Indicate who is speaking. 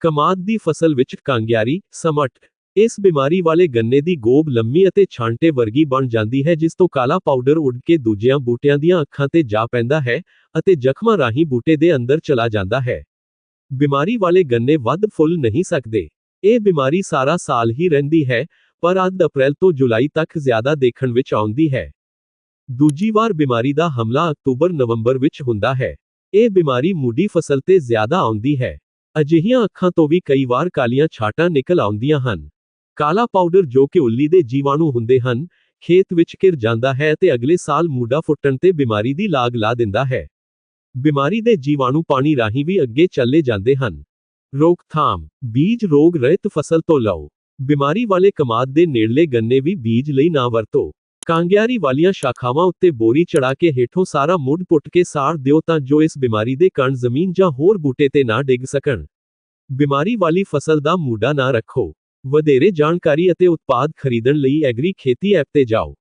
Speaker 1: ਕਮਾਦ ਦੀ ਫਸਲ ਵਿੱਚ ਕਾਂਗਿਆਰੀ ਸਮਟ ਇਸ ਬਿਮਾਰੀ ਵਾਲੇ ਗੰਨੇ ਦੀ ਗੋਬ ਲੰਮੀ ਅਤੇ ਛਾਂਟੇ ਵਰਗੀ ਬਣ ਜਾਂਦੀ ਹੈ, ਜਿਸ ਤੋਂ ਕਾਲਾ ਪਾਊਡਰ ਉੱਡ ਕੇ ਦੂਜਿਆਂ ਬੂਟਿਆਂ ਦੀਆਂ ਅੱਖਾਂ ਤੇ ਜਾ ਪੈਂਦਾ ਹੈ ਅਤੇ ਜ਼ਖਮਾਂ ਰਾਹੀਂ ਬੂਟੇ ਦੇ ਅੰਦਰ ਚਲਾ ਜਾਂਦਾ ਹੈ। ਬਿਮਾਰੀ ਵਾਲੇ ਗੰਨੇ ਵੱਧ ਫੁੱਲ ਨਹੀਂ ਸਕਦੇ। ਇਹ ਬਿਮਾਰੀ ਸਾਰਾ ਸਾਲ ਹੀ ਰਹਿੰਦੀ ਹੈ, ਪਰ ਅੱਧ ਅਪ੍ਰੈਲ ਤੋਂ ਜੁਲਾਈ ਤੱਕ ਜ਼ਿਆਦਾ ਦੇਖਣ ਵਿੱਚ ਆਉਂਦੀ ਹੈ। ਦੂਜੀ ਵਾਰ ਬਿਮਾਰੀ ਦਾ ਹਮਲਾ ਅਕਤੂਬਰ-ਨਵੰਬਰ ਵਿੱਚ ਹੁੰਦਾ ਹੈ। ਇਹ ਬਿਮਾਰੀ ਮੂਡੀ ਫਸਲ ਤੇ ਜ਼ਿਆਦਾ ਆਉਂਦੀ ਹੈ। ਅਜਿਹੀਆਂ ਅੱਖਾਂ ਤੋਂ ਵੀ ਕਈ ਵਾਰ ਕਾਲੀਆਂ ਛਾਟਾਂ ਨਿਕਲ ਆਉਂਦੀਆਂ ਹਨ। ਕਾਲਾ ਪਾਊਡਰ ਜੋ ਕਿ ਉੱਲੀ ਦੇ ਜੀਵਾਣੂ ਹੁੰਦੇ ਹਨ, ਖੇਤ ਵਿੱਚ ਘਿਰ ਜਾਂਦਾ ਹੈ ਤੇ ਅਗਲੇ ਸਾਲ ਮੂਡਾ ਫੁੱਟਣ ਤੇ ਬਿਮਾਰੀ ਦੀ ਲਾਗ ਲਾ ਦਿੰਦਾ ਹੈ। ਬਿਮਾਰੀ ਦੇ ਜੀਵਾਣੂ ਪਾਣੀ ਰਾਹੀਂ ਵੀ ਅੱਗੇ ਚੱਲੇ ਜਾਂਦੇ ਹਨ। ਰੋਕਥਾਮ ਬੀਜ ਰੋਗ ਰਹਿਤ ਫਸਲ ਤੋਂ ਲਓ। ਬਿਮਾਰੀ ਵਾਲੇ ਕਮਾਦ ਦੇ ਨੇੜਲੇ ਗੰਨੇ ਵੀ ਬੀਜ ਲਈ ਨਾ ਵਰਤੋ। ਕਾਂਗਿਆਰੀ ਵਾਲੀਆਂ ਸ਼ਾਖਾਵਾਂ ਉੱਤੇ ਬੋਰੀ ਚੜਾ ਕੇ ਹੇਠੋਂ ਸਾਰਾ ਮੁੱਢ ਪੁੱਟ ਕੇ ਸਾੜ ਦਿਓ ਤਾਂ ਜੋ ਇਸ ਬਿਮਾਰੀ ਦੇ ਕਣ ਜ਼ਮੀਨ ਜਾਂ ਹੋਰ ਬੂਟੇ ਤੇ ਨਾ ਡਿੱਗ ਸਕਣ। ਬਿਮਾਰੀ ਵਾਲੀ ਫਸਲ ਦਾ ਮੂਡਾ ਨਾ ਰੱਖੋ। ਵਧੇਰੇ ਜਾਣਕਾਰੀ ਅਤੇ ਉਤਪਾਦ ਖਰੀਦਣ ਲਈ ਐਗਰੀ ਖੇਤੀ ਐਪ ਤੇ ਜਾਓ।